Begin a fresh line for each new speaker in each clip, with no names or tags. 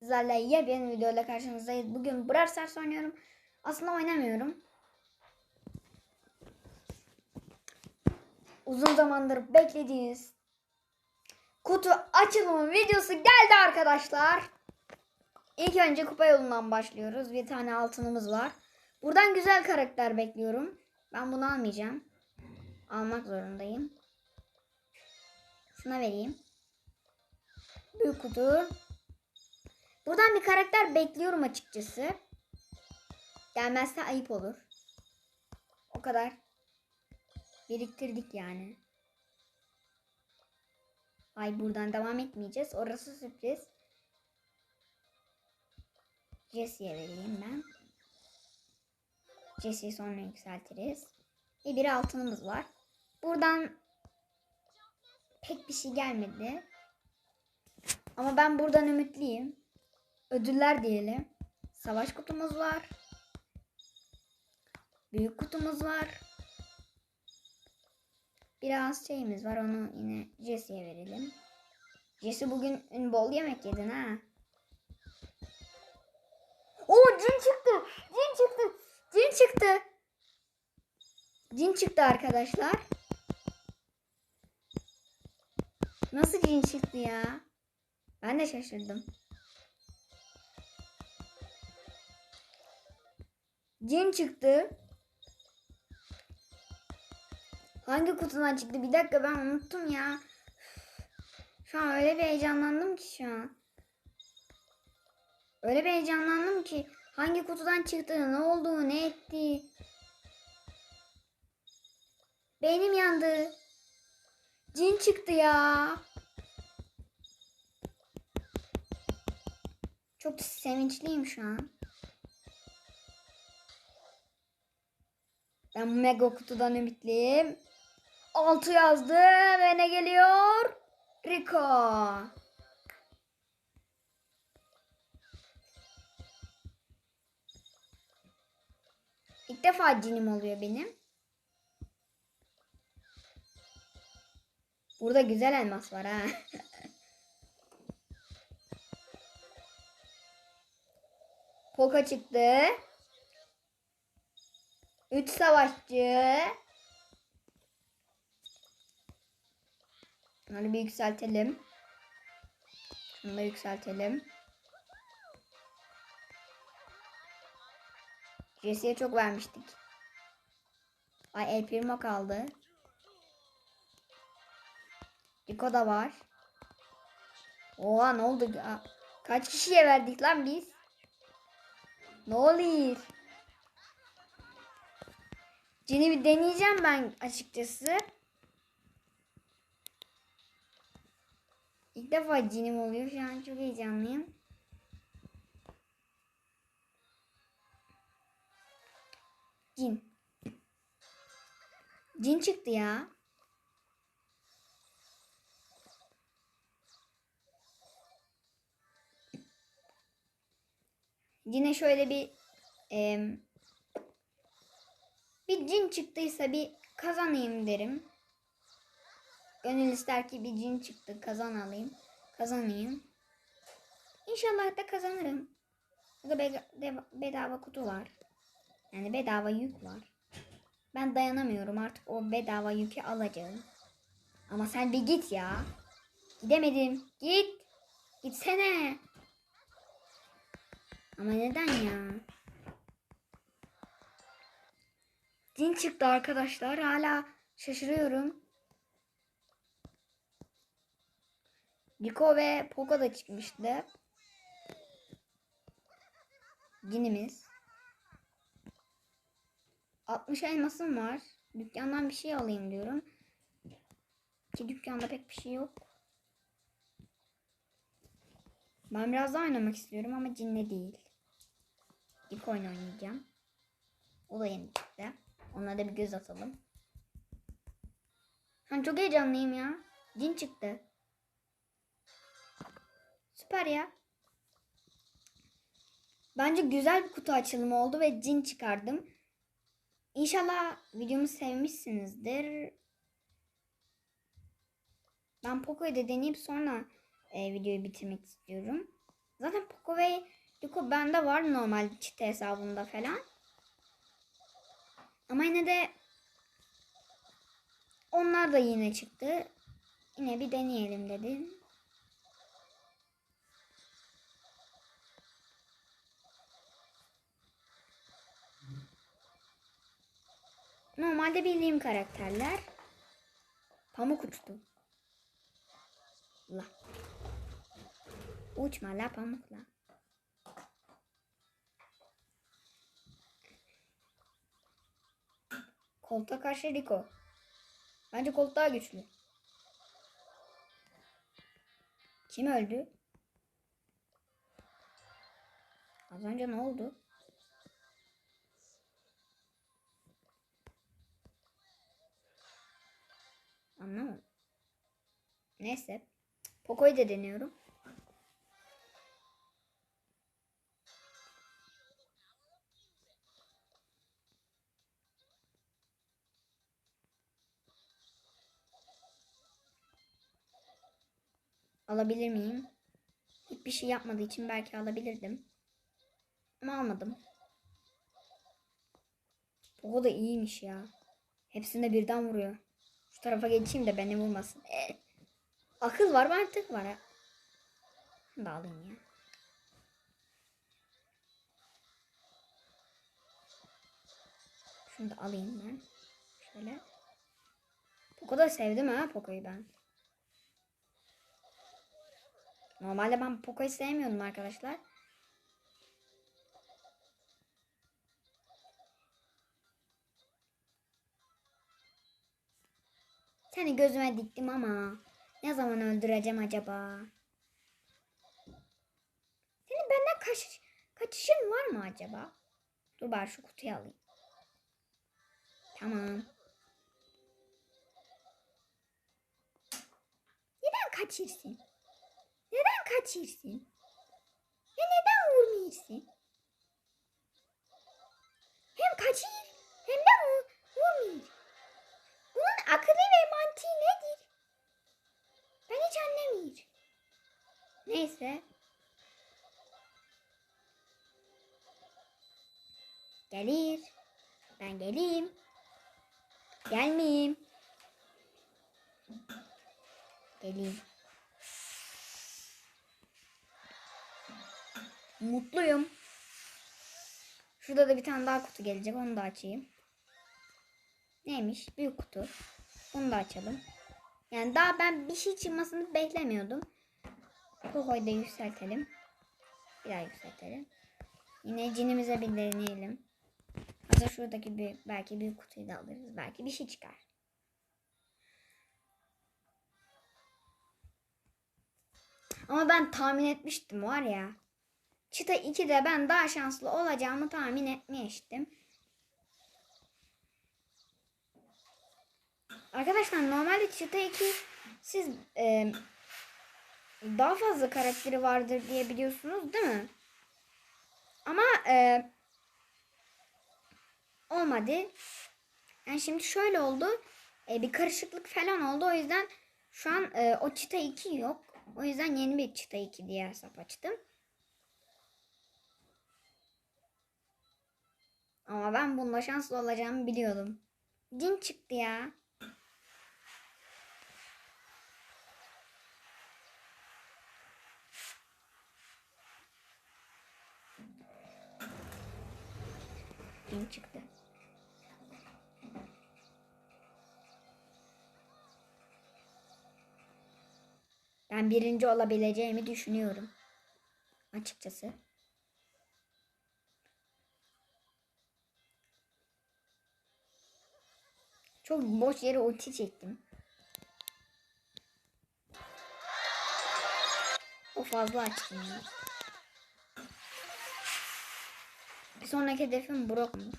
Sizlerle yepyeni videoyla karşınızdayız. Bugün Brawl Stars oynuyorum. Aslında oynamıyorum. Uzun zamandır beklediğiniz kutu açılımı videosu geldi arkadaşlar. İlk önce kupa yolundan başlıyoruz. Bir tane altınımız var. Buradan güzel karakter bekliyorum. Ben bunu almayacağım. Almak zorundayım. Şuna vereyim. Büyük kutu. Buradan bir karakter bekliyorum açıkçası. Gelmezse ayıp olur. O kadar. Biriktirdik yani. Ay buradan devam etmeyeceğiz. Orası sürpriz. Jesse'ye vereyim ben. Jesse'yi sonra yükseltiriz. Ve bir altınımız var. Buradan pek bir şey gelmedi. Ama ben buradan ümitliyim. Ödüller diyelim. Savaş kutumuz var. Büyük kutumuz var. Biraz şeyimiz var. Onu yine Jesse'ye verelim. Jesse bugün bol yemek yedin ha. Oo cin çıktı. Cin çıktı. Cin çıktı. Cin çıktı arkadaşlar. Nasıl cin çıktı ya? Ben de şaşırdım. Cin çıktı. Hangi kutudan çıktı? Bir dakika ben unuttum ya. Şu an öyle bir heyecanlandım ki şu an. Öyle bir heyecanlandım ki hangi kutudan çıktı, ne oldu, ne etti. Beynim yandı. Cin çıktı ya. Çok sevinçliyim şu an. Ben mega kutudan ümitliyim. 6 yazdı ve ne geliyor? Rico. İlk defa cinim oluyor benim. Burada güzel elmas var ha. Poka çıktı. Üç savaşçı. Bunları bir yükseltelim. Şunu da yükseltelim. Jesse'ye çok vermiştik. Ay El Primo kaldı. Rico da var. Oha ne oldu? Kaç kişiye verdik lan biz? Ne oluyor? Cini bir deneyeceğim ben açıkçası. İlk defa cinim oluyor. Şu an çok heyecanlıyım. Cin. Cin çıktı ya. Yine şöyle bir em, bir cin çıktıysa bir kazanayım derim. Gönül ister ki bir cin çıktı kazan alayım. Kazanayım. İnşallah da kazanırım. Burada bedava kutu var. Yani bedava yük var. Ben dayanamıyorum artık o bedava yükü alacağım. Ama sen bir git ya. Gidemedim. Git. Gitsene. Ama neden ya? Din çıktı arkadaşlar. Hala şaşırıyorum. Rico ve Poco da çıkmıştı. Dinimiz. 60 elmasım var. Dükkandan bir şey alayım diyorum. Ki dükkanda pek bir şey yok. Ben biraz daha oynamak istiyorum ama cinle değil. İlk oyun oynayacağım. O da yeni. Ona da bir göz atalım. Ben çok heyecanlıyım ya. Cin çıktı. Süper ya. Bence güzel bir kutu açılımı oldu ve cin çıkardım. İnşallah videomu sevmişsinizdir. Ben Poco'yu da deneyip sonra e, videoyu bitirmek istiyorum. Zaten Poco ve Rico bende var normal çite hesabımda falan. Ama yine de onlar da yine çıktı. Yine bir deneyelim dedim. Normalde bildiğim karakterler. Pamuk uçtu. La. Uçma la pamukla. Koltuğa karşı Rico. Bence Colt daha güçlü. Kim öldü? Az önce ne oldu? Anlamadım. Neyse. Poco'yu da deniyorum. Alabilir miyim? Hiçbir şey yapmadığı için belki alabilirdim. Ama almadım. Poco da iyiymiş ya. Hepsinde birden vuruyor. Şu tarafa geçeyim de beni vurmasın. Eh. Akıl var mantık var ha. Da alayım ya. Şunu da alayım ben. Şöyle. Poco da sevdim ha Poco'yu ben. Normalde ben Poco'yu sevmiyordum arkadaşlar. Seni gözüme diktim ama ne zaman öldüreceğim acaba? Senin benden kaç, kaçışın var mı acaba? Dur bari şu kutuyu alayım. Tamam. Neden kaçırsın? Neden kaçırsın? Ya neden vurmuyorsun? Hem kaçır hem de vur, vurmuyor. Bunun akıllı ve mantığı nedir? Ben hiç anlamıyorum. Neyse. Gelir. Ben geleyim. Gelmeyeyim. Geleyim. Mutluyum. Şurada da bir tane daha kutu gelecek. Onu da açayım. Neymiş? Büyük kutu. Bunu da açalım. Yani daha ben bir şey çıkmasını beklemiyordum. Poco'yu da yükseltelim. Bir daha yükseltelim. Yine cinimize bir deneyelim. Hazır şuradaki bir, belki büyük kutuyu da alırız. Belki bir şey çıkar. Ama ben tahmin etmiştim var ya. Çıta 2'de ben daha şanslı olacağımı tahmin etmiştim. Arkadaşlar normalde Çıta 2 siz e, daha fazla karakteri vardır diye biliyorsunuz değil mi? Ama e, olmadı. Yani şimdi şöyle oldu. E, bir karışıklık falan oldu. O yüzden şu an e, o Çıta 2 yok. O yüzden yeni bir Çıta 2 diye hesap açtım. Ama ben bunda şanslı olacağımı biliyordum. Cin çıktı ya. Cin çıktı. Ben birinci olabileceğimi düşünüyorum. Açıkçası. Çok boş yere ulti çektim. O fazla açtım ya. Bir sonraki hedefim Brock mu?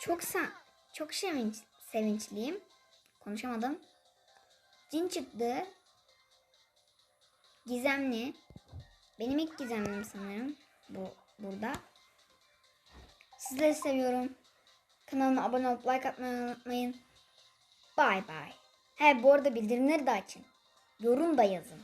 Çok sen çok sevinç, sevinçliyim. Konuşamadım. Cin çıktı. Gizemli. Benim ilk gizemlim sanırım. Bu burada. Sizleri seviyorum. Kanalıma abone olup like atmayı unutmayın. Bye bye. He bu arada bildirimleri de açın. Yorum da yazın.